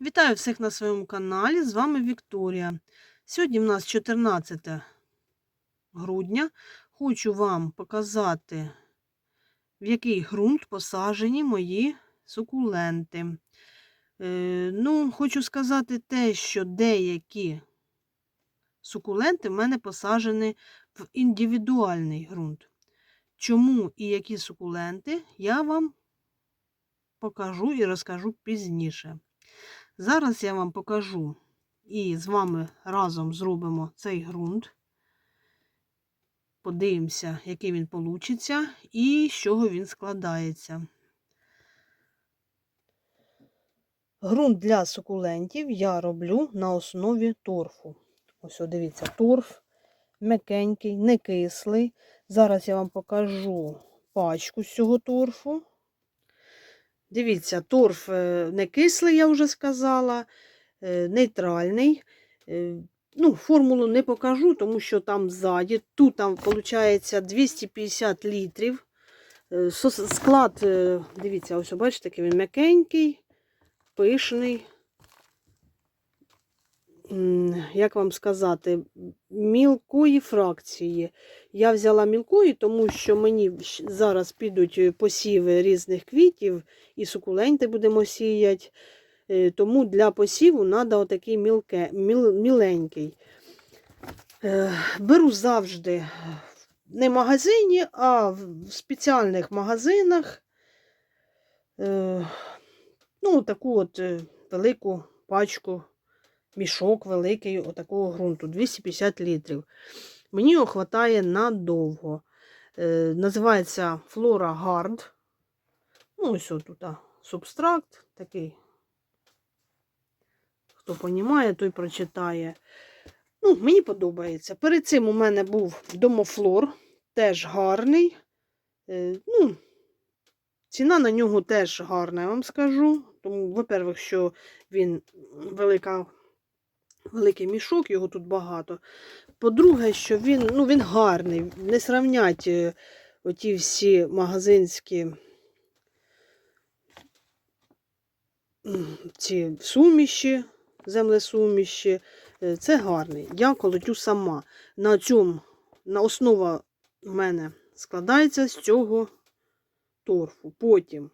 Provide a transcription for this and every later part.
Вітаю всіх на своєму каналі. З вами Вікторія. Сьогодні в нас 14 грудня. Хочу вам показати, в який ґрунт посаджені мої сукуленти. Е, ну, хочу сказати те, що деякі сукуленти в мене посаджені в індивідуальний ґрунт. Чому і які сукуленти, я вам покажу і розкажу пізніше. Зараз я вам покажу і з вами разом зробимо цей ґрунт. Подивимося, який він получиться і з чого він складається. Ґрунт для сукулентів я роблю на основі торфу. Ось, дивіться, торф м'якенький, не кислий. Зараз я вам покажу пачку з цього торфу. Дивіться, торф е, не кислий, я вже сказала, е, нейтральний. Е, Ну, Формулу не покажу, тому що там ззаді. Тут там, виходить, 250 літрів. Склад, дивіться, ось бачите, він м'якенький, пишний. Як вам сказати, мілкої фракції. Я взяла мілкої, тому що мені зараз підуть посіви різних квітів і сукуленти будемо сіяти. Тому для посіву треба отакий мілке, міл, міленький. Беру завжди не в магазині, а в спеціальних магазинах. Ну, таку от велику пачку мішок великий отакого ґрунту 250 літрів. Мені його вистачає надовго. Е, Називається Flora Hard. Ну, ось тут субстракт такий. Хто розуміє, той прочитає. Ну, Мені подобається. Перед цим у мене був домофлор, теж гарний. Е, ну, Ціна на нього теж гарна, я вам скажу. Тому, во-первых, що він велика великий мішок, його тут багато. По-друге, що він ну, він гарний, не сравнять е, оті всі магазинські ці суміші, землесуміші. Е, це гарний. Я колотю сама. На цьому, на основа в мене складається з цього торфу. Потім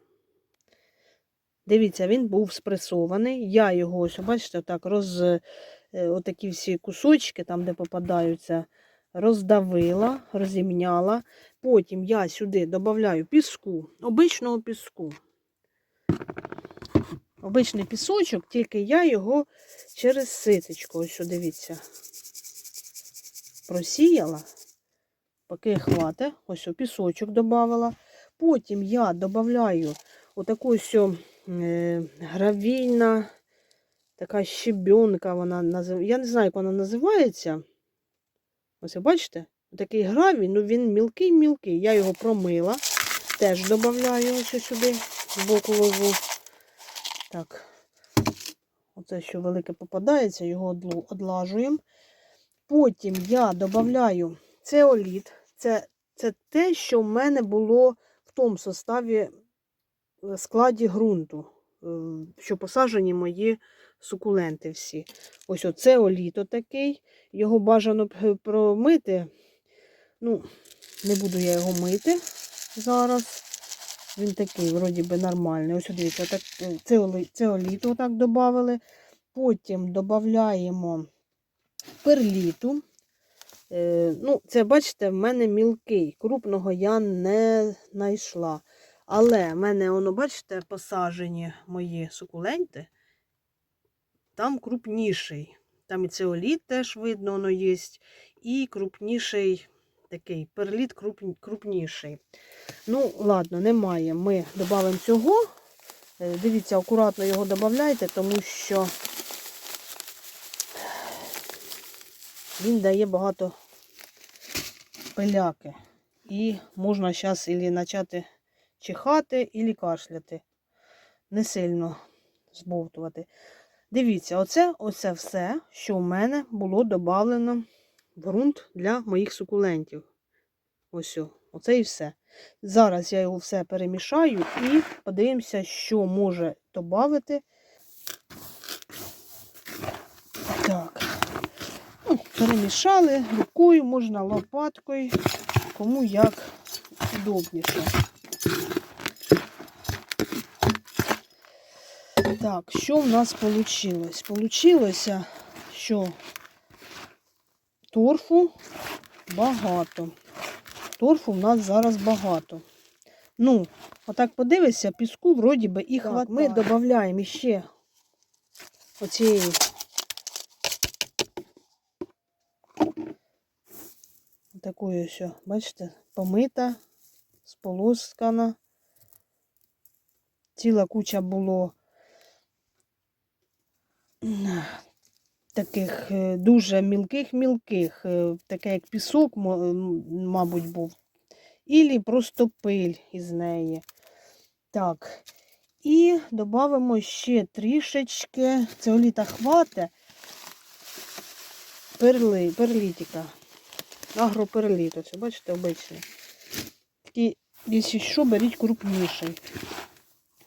Дивіться, він був спресований. Я його, ось, бачите, так, роз, отакі всі кусочки, там, де попадаються, роздавила, розімняла. Потім я сюди додаю піску, обичного піску. Обичний пісочок, тільки я його через ситочку, ось дивіться, просіяла, поки хватить, ось пісочок додавала. Потім я додаю отаку ось Е, гравійна така щебенка, вона назив... я не знаю, як вона називається. Ось, бачите? Такий гравій, ну він мілкий-мілкий. Я його промила, теж додаю ось сюди, з боку ложу. Так, оце що велике попадається, його одлажуємо. Потім я додаю цеоліт. Це, це те, що в мене було в тому составі складі ґрунту, е, що посаджені мої сукуленти всі. Ось оце оліто такий. Його бажано промити. Ну, не буду я його мити зараз. Він такий, вроді би, нормальний. Ось дивіться, так, е, це, це оліто так додали. Потім додаємо перліту. Е, ну, Це, бачите, в мене мілкий. Крупного я не знайшла. Але в мене, воно, бачите, посажені мої сукуленти, там крупніший. Там і цеоліт теж видно, воно є. І крупніший такий перліт крупніший. Ну, ладно, немає. Ми додамо цього. Е, дивіться, акуратно його додайте, тому що він дає багато пиляки. І можна зараз і почати чихати і кашляти. Не сильно збовтувати. Дивіться, оце оце все, що в мене було додано в ґрунт для моїх сукулентів. Ось, оце і все. Зараз я його все перемішаю і подивимося, що може додати Так. Ну, перемішали рукою, можна лопаткою, кому як удобніше. Так, що в нас вийшло? Получилося, що торфу багато. Торфу в нас зараз багато. Ну, отак подивишся, піску вроді би і хватає. Ми додаємо ще оцієї такої ось, бачите, помита, сполоскана. Ціла куча було таких е, дуже мілких-мілких, е, таке як пісок, мабуть, був. Ілі просто пиль із неї. Так. І додамо ще трішечки. Цеоліта хвате перли, перлітика. Агроперліт. Оце, бачите, обичний. Такий, якщо що, беріть крупніший.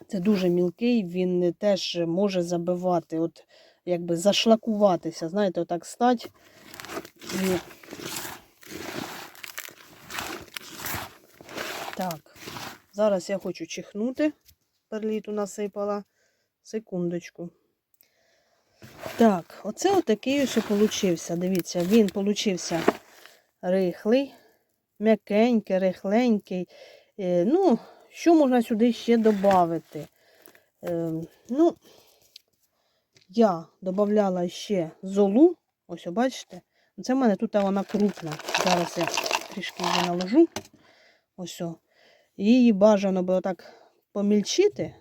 Це дуже мілкий, він теж може забивати, от якби зашлакуватися. Знаєте, отак стать. І... Так, зараз я хочу чихнути. Перліту насипала. Секундочку. Так, оце отакий ось получився. Дивіться, він получився рихлий, м'якенький, рихленький. Е, ну, що можна сюди ще додати? Е, ну, я додавала ще золу. Ось, бачите? Це в мене тут вона крупна. Зараз я трішки її наложу. Ось. о. Її бажано би отак помільчити,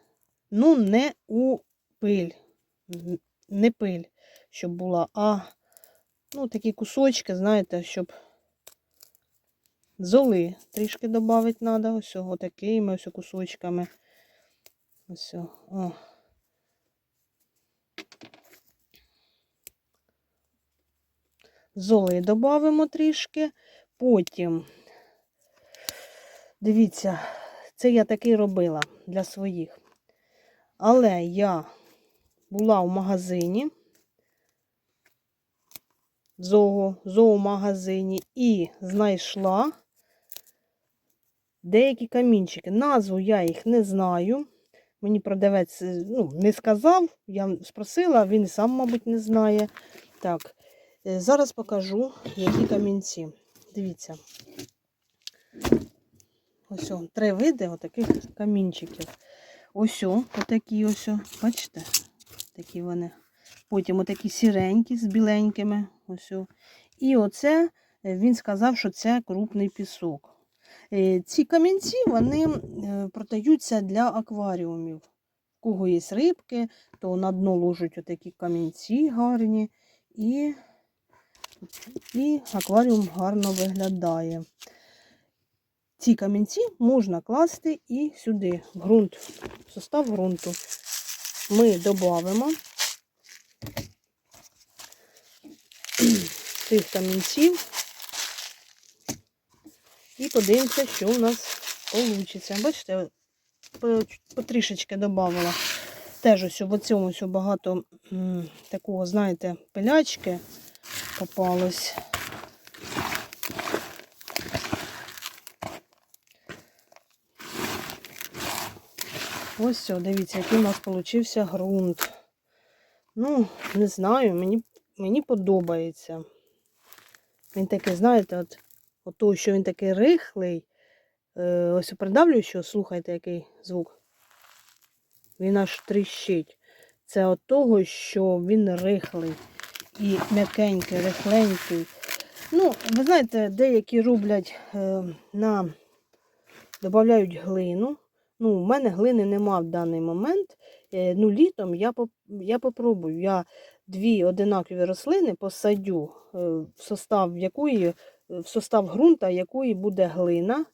ну не у пиль. Не пиль, щоб була, а ну, такі кусочки, знаєте, щоб золи трішки додати треба. Ось о, такими ось кусочками. Ось. О. Золи додамо трішки. Потім, дивіться, це я такий робила для своїх. Але я була в магазині, зоо, зоомагазині, і знайшла деякі камінчики. Назву я їх не знаю. Мені продавець е, ну, не сказав, я спросила, він сам, мабуть, не знає. Так, е, зараз покажу, які камінці. Дивіться. Ось о, три види отаких камінчиків. Ось отакі ось, бачите? Такі вони. Потім отакі сіренькі з біленькими. Ось. І оце е, він сказав, що це крупний пісок. Е, Ці камінці вони е, продаються для акваріумів. У кого є рибки, то на дно ложать отакі камінці гарні, і, і акваріум гарно виглядає. Ці камінці можна класти і сюди, в ґрунт, в состав ґрунту. Ми додамо цих камінців і подивимося, що у нас вийде. Бачите, потрішечки додавала. Теж ось в цьому ось багато такого, знаєте, пилячки попалось. Ось все, дивіться, який у нас получився ґрунт. Ну, не знаю, мені, мені подобається. Він такий, знаєте, от, от того, що він такий рихлий. Е, ось придавлю, що слухайте, який звук. Він аж тріщить. Це от того, що він рихлий і м'якенький, рихленький. Ну, ви знаєте, деякі роблять е, на додають глину. Ну, у мене глини нема в даний момент. Е, ну, літом я, я попробую. Я дві одинакові рослини посадю, в состав якої, в состав ґрунта, якої буде глина.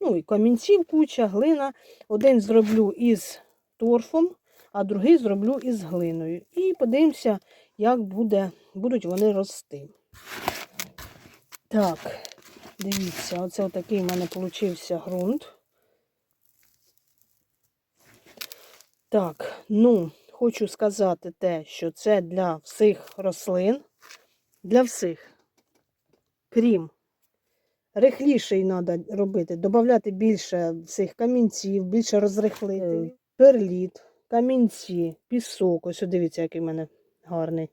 Ну, і камінців куча, глина. Один зроблю із торфом, а другий зроблю із глиною. І подивимося, як буде, будуть вони рости. Так, дивіться, оце отакий в мене получився ґрунт. Так, ну, хочу сказати те, що це для всіх рослин, для всіх, крім рихліший треба робити, додати більше цих камінців, більше розрихлителів, перліт, камінці, пісок. Ось дивіться, який в мене гарний.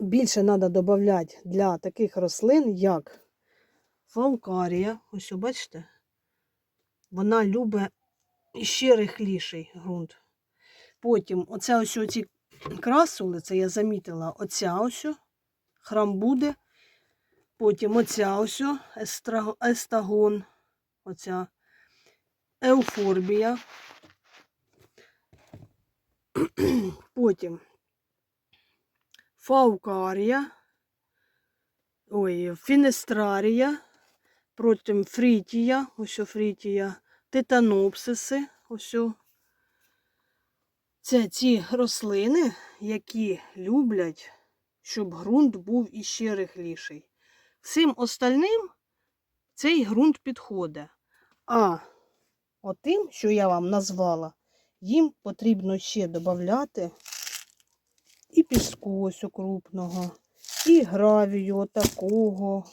Більше треба додати для таких рослин, як фаукарія. Ось, бачите? Вона любить ще рихліший ґрунт. Потім оце ось оці красули, це я замітила, оця ось храм буде. Потім оця ось естагон, оця еуфорбія. Потім фаукарія, ой, фінестрарія, потім фрітія, ось фрітія, титанопсиси, ось. Це ті рослини, які люблять, щоб ґрунт був іще рихліший. Всім остальним цей ґрунт підходить. А отим, що я вам назвала, їм потрібно ще додати і піску ось крупного, і гравію отакого,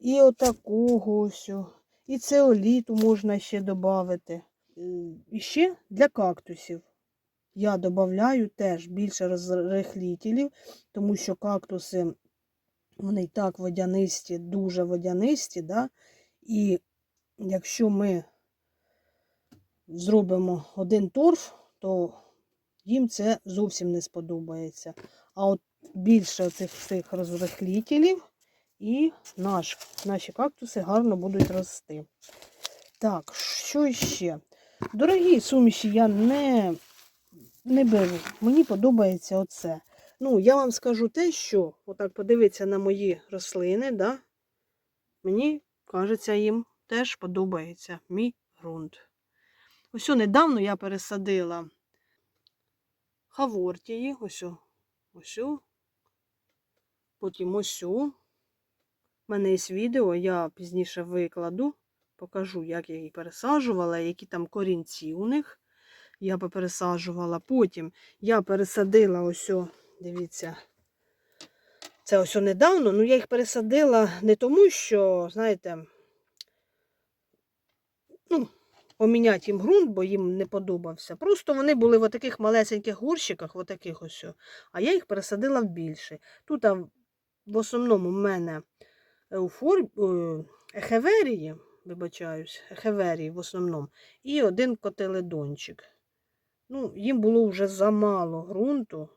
і отакого ось. І цеоліту можна ще додати. І ще для кактусів. Я додаю теж більше розрихлітелів, тому що кактуси вони і так водянисті, дуже водянисті, да? і якщо ми зробимо один торф, то їм це зовсім не сподобається. А от більше цих всіх розрихлітелів і наш, наші кактуси гарно будуть рости. Так, що ще? Дорогі суміші я не, не беру. Мені подобається оце. Ну, я вам скажу те, що отак подивитися на мої рослини, да? мені кажеться, їм теж подобається мій ґрунт. Ось недавно я пересадила хавортії, ось, ось, потім ось. У мене є відео, я пізніше викладу, покажу, як я її пересаджувала, які там корінці у них. Я попересаджувала. Потім я пересадила ось, дивіться, це ось недавно, ну я їх пересадила не тому, що, знаєте, ну, поміняти їм ґрунт, бо їм не подобався. Просто вони були в таких малесеньких горщиках, в таких ось, а я їх пересадила в більше. Тут в основному в мене еуфор... е, ехеверії, вибачаюсь, ехеверії в основному, і один котеледончик. Ну, їм було вже замало ґрунту,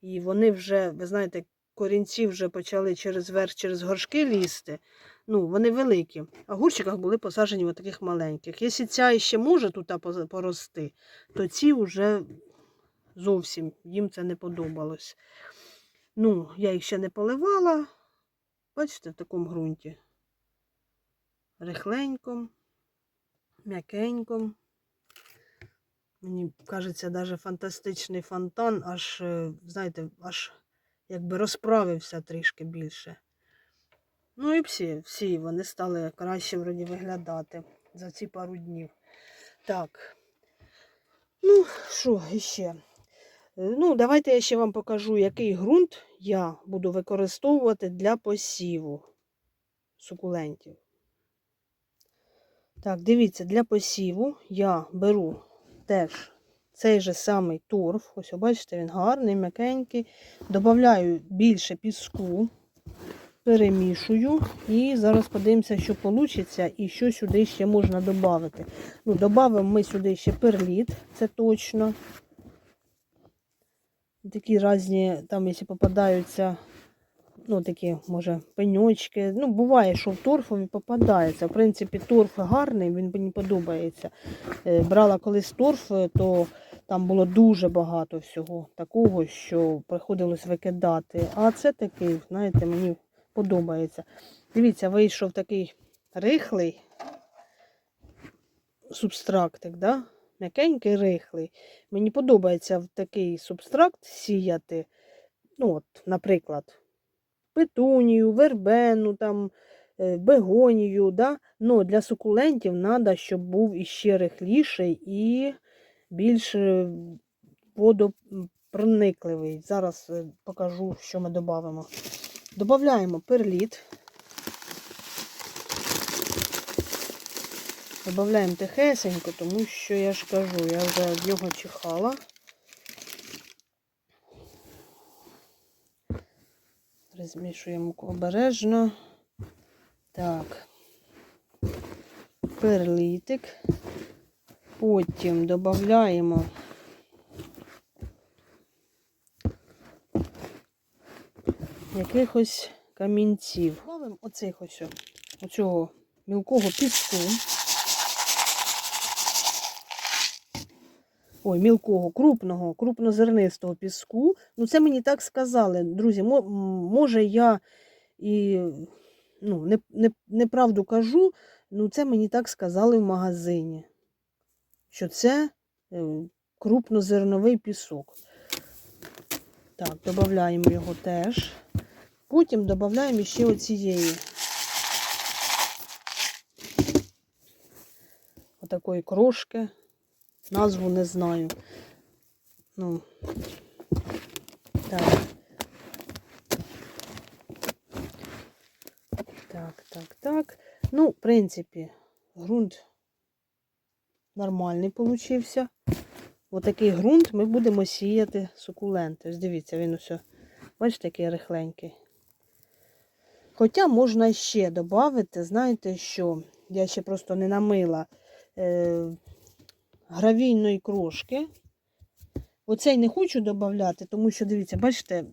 і вони вже, ви знаєте, корінці вже почали через верх, через горшки лізти. Ну, вони великі. А гурчиках були посаджені в таких маленьких. Якщо ця ще може тут порости, то ці вже зовсім їм це не подобалось. Ну, я їх ще не поливала. Бачите, в такому ґрунті. Рихленьком, м'якеньком. Мені кажеться, навіть фантастичний фонтан, аж, е, знаєте, аж якби розправився трішки більше. Ну і всі, всі вони стали краще вроді виглядати за ці пару днів. Так. Ну, що ще? Е, Ну, давайте я ще вам покажу, який ґрунт я буду використовувати для посіву сукулентів. Так, дивіться, для посіву я беру теж цей же самий торф. Ось, бачите, він гарний, м'якенький. Добавляю більше піску, перемішую. І зараз подивимося, що вийде і що сюди ще можна додати. Ну, Додамо ми сюди ще перліт, це точно. Такі різні, там, якщо попадаються, ну, такі, може, пеньочки. Ну, буває, що в торфові попадається. В принципі, торф гарний, він мені подобається. Е, Брала колись торф, е, то там було дуже багато всього такого, що приходилось викидати. А це такий, знаєте, мені подобається. Дивіться, вийшов такий рихлий субстрактик, да? м'якенький рихлий. Мені подобається в такий субстракт сіяти. Ну, от, наприклад, петунію, вербену, там, е, бегонію. Да? Ну, для сукулентів треба, щоб був іще рихліший і більш е, водопроникливий. Зараз е, покажу, що ми додамо. Додаємо перліт. Додаємо тихесенько, тому що я ж кажу, я вже від нього чихала. Розмішуємо обережно. Так. Перлітик. Потім додаємо якихось камінців. Добавимо оцих ось, оцього мілкого піску. Ой, мілкого, крупного, крупнозернистого піску. Ну, це мені так сказали, друзі. Може, я і ну, не, не, неправду кажу, ну це мені так сказали в магазині, що це е, крупнозерновий пісок. Так, додаємо його теж. Потім додаємо ще оцієї. Отакої крошки. Назву не знаю. Ну, так. Так, так, так. Ну, в принципі, ґрунт нормальний получився. Отакий ґрунт ми будемо сіяти сукуленти. Ось дивіться, він усе, бачите, який рихленький. Хоча можна ще додати, знаєте що, я ще просто не намила е, гравійної крошки. Оцей не хочу додати, тому що, дивіться, бачите,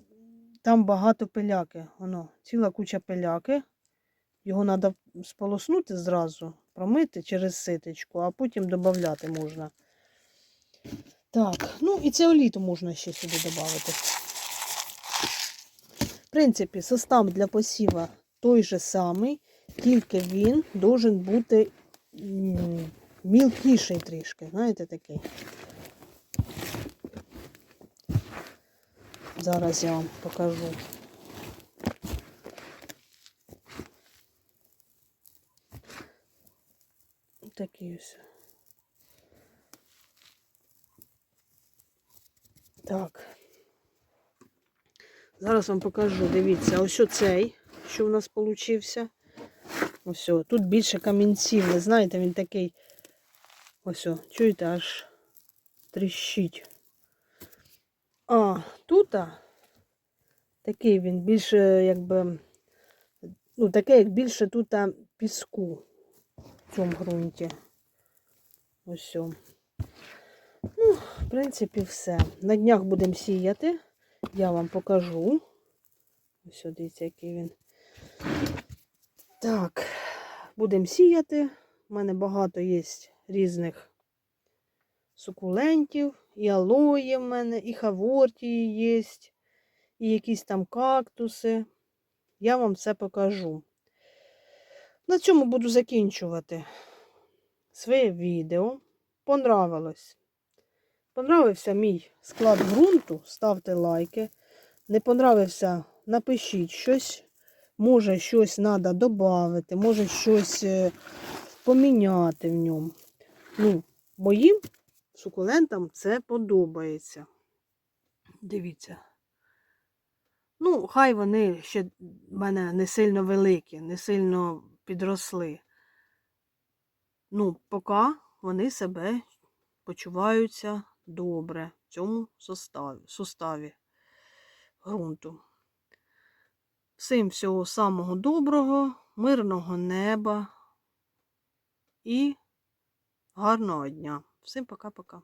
там багато пиляки. Воно, ціла куча пиляки. Його треба сполоснути зразу, промити через ситочку, а потім додати можна. Так, ну і цеоліту можна ще сюди додати. В принципі, состав для посіва той же самий, тільки він должен бути мілкіший трішки, знаєте, такий. Зараз я вам покажу. Такий ось. Так. Зараз вам покажу. Дивіться, ось оцей, що у нас получився. Ось, тут більше камінців. Ви знаєте, він такий. Ось, о, чуєте, аж тріщить. А, тут такий він більше, якби, ну, таке, як більше тут піску в цьому ґрунті. Ось. Ну, в принципі, все. На днях будемо сіяти. Я вам покажу. Ось дивіться, який він. Так, будемо сіяти. У мене багато є різних сукулентів, і алої в мене, і хавортії є, і якісь там кактуси. Я вам все покажу. На цьому буду закінчувати своє відео. Понравилось. Понравився мій склад ґрунту, ставте лайки. Не понравився, напишіть щось. Може, щось треба додати, може щось е, поміняти в ньому. Ну, моїм сукулентам це подобається. Дивіться. Ну, хай вони ще в мене не сильно великі, не сильно підросли. Ну, поки вони себе почуваються добре в цьому составі, суставі ґрунту. Всім всього самого доброго, мирного неба і гарного дня. Всім пока-пока.